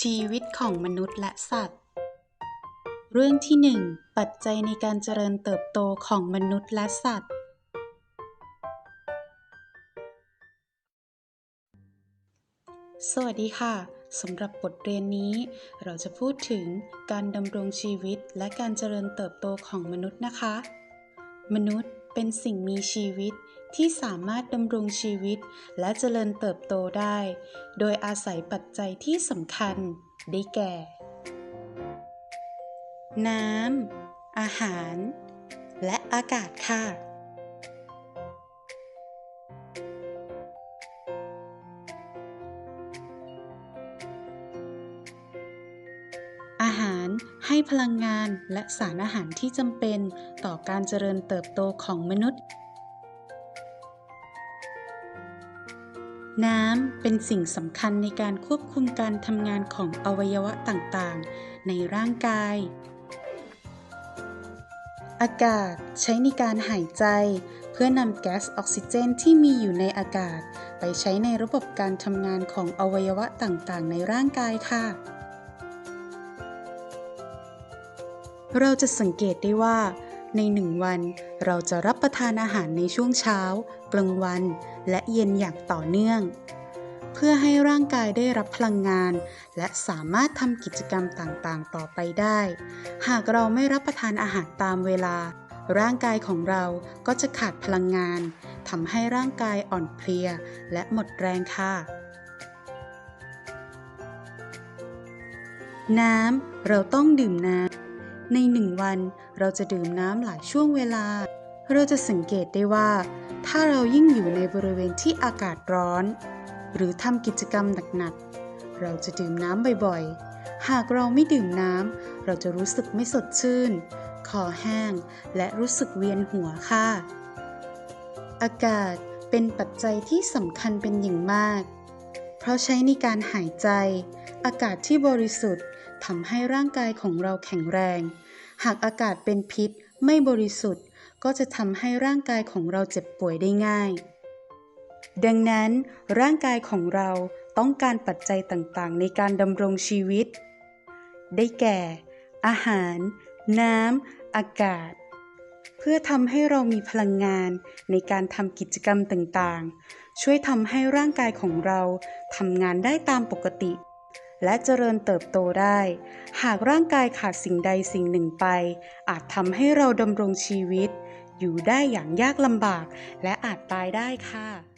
ชีวิตของมนุษย์และสัตว์ เรื่องที่หนึ่งปัจจัยในการเจริญเติบโตของมนุษย์และสัตว์ สวัสดีค่ะสำหรับบทเรียนนี้ เราจะพูดถึงการดำรงชีวิตและการเจริญเติบโตของมนุษย์นะคะ มนุษย์ เป็นสิ่งมีชีวิตที่สามารถดำรงชีวิตและเจริญเติบโตได้ โดยอาศัยปัจจัยที่สำคัญได้แก่ น้ำ อาหาร และอากาศค่ะ ให้พลังงานและสารอาหารที่จำเป็นต่อการเจริญเติบโตของมนุษย์ น้ำเป็นสิ่งสำคัญในการควบคุมการทำงานของอวัยวะต่างๆ ในร่างกาย อากาศใช้ในการหายใจเพื่อนำแก๊สออกซิเจนที่มีอยู่ในอากาศ ไปใช้ในระบบการทำงานของอวัยวะต่างๆ ในร่างกายค่ะ เราจะสังเกตได้ว่า ในหนึ่งวันเราจะรับประทานอาหารในช่วงเช้า กลางวัน และเย็นอย่างต่อเนื่อง เพื่อให้ร่างกายได้รับพลังงาน และสามารถทำกิจกรรมต่างๆ ต่อไปได้ หากเราไม่รับประทานอาหารตามเวลา ร่างกายของเราก็จะขาดพลังงานทำให้ร่างกายอ่อนเพลีย และหมดแรงค่ะ น้ำ เราต้องดื่มน้ำ ในหนึ่งวันเราจะดื่มน้ำหลายช่วงเวลา เราจะสังเกตได้ว่า ถ้าเรายิ่งอยู่ในบริเวณที่อากาศร้อน หรือทำกิจกรรมหนักๆ เราจะดื่มน้ำบ่อยๆ หากเราไม่ดื่มน้ำเราจะรู้สึกไม่สดชื่น คอแห้ง และรู้สึกเวียนหัวค่ะ อากาศเป็นปัจจัยที่สำคัญเป็นอย่างมาก เพราะใช้ในการหายใจ อากาศที่บริสุทธิ์ ทำให้ร่างกายของเราแข็งแรง หากอากาศเป็นพิษไม่บริสุทธิ์ ก็จะทำให้ร่างกายของเราเจ็บป่วยได้ง่าย ดังนั้น ร่างกายของเราต้องการปัจจัยต่างๆ ในการดำรงชีวิต ได้แก่ อาหาร น้ำอากาศ เพื่อทำให้เรามีพลังงานในการทำกิจกรรมต่างๆ ช่วยทำให้ร่างกายของเราทำงานได้ตามปกติ และเจริญเติบโตได้ หากร่างกายขาดสิ่งใดสิ่งหนึ่งไป อาจทำให้เราดำรงชีวิต อยู่ได้อย่างยากลำบาก และอาจตายได้ค่ะ